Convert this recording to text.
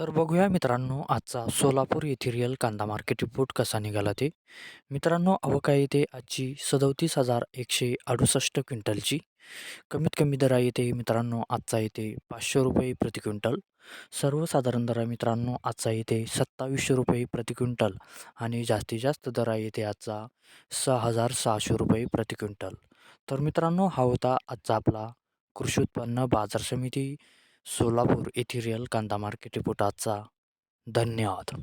तर बघूया मित्रांनो आजचा सोलापूर येथील कांदा मार्केट रिपोर्ट कसा निघाला ते. मित्रांनो अवका येथे आजची सदोतीस हजार एकशे अडुसष्ट क्विंटलची. कमीत कमी दरा येते मित्रांनो आजचा येते पाचशे रुपये प्रति क्विंटल. सर्वसाधारण दरा मित्रांनो आजचा येते सत्तावीसशे रुपये प्रति क्विंटल आणि जास्तीत जास्त दरा येते आजचा सहा हजार सहाशे रुपये प्रति क्विंटल. तर मित्रांनो हा होता आजचा आपला कृषी उत्पन्न बाजार समिती सोलापूर येथील कांदा मार्केट रिपोर्ट आजचा धन्यवाद.